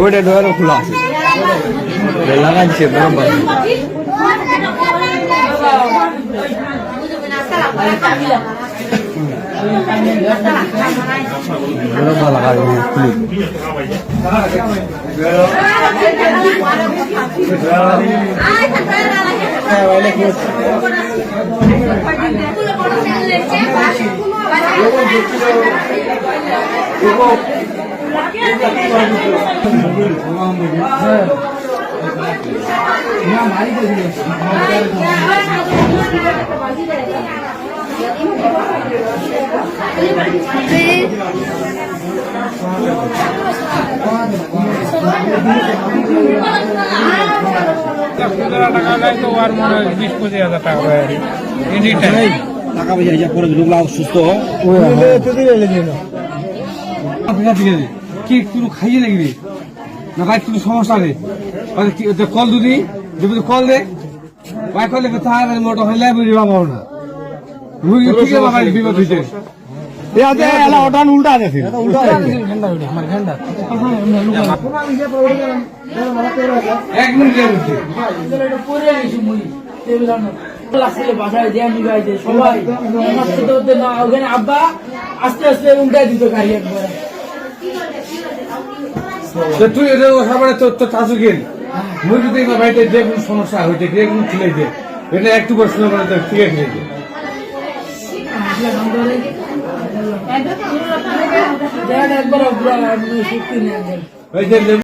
ওইটা ডোয়ারও খোলা আছে। লাগাইছে বরাবর। বরাবর টাকা নেয় তো আর মনে হয় বিশ পঁচিশ হাজার টাকা হয় আর এনি টাইম টাকা পয়সা হিসাব করে লোকলা সুস্থ কি তুই খাইয়ে লাগবি না ভাই তুই সমস্যা নেই কল দুদি যদি কল দে। ভাই কল দেখে তাড়াতাড়ি মোটা লাইব্রেরি পাবো না। ঠিক বিপদ উল্টা আছে এক বাসায় দিয়ে সবাই ওতে না ওখানে আব্বা আস্তে আস্তে উল্টাই দিত গাড়ি একবার। তুই এটা খাবারে তো তো গেল। মুই যদি আমার বাড়িতে যে কোনো সমস্যা হয়েছে যে কোনো ছেলে দে। এটা একটু প্রশ্ন মানে তো ঠিক আছে একবার ওই যে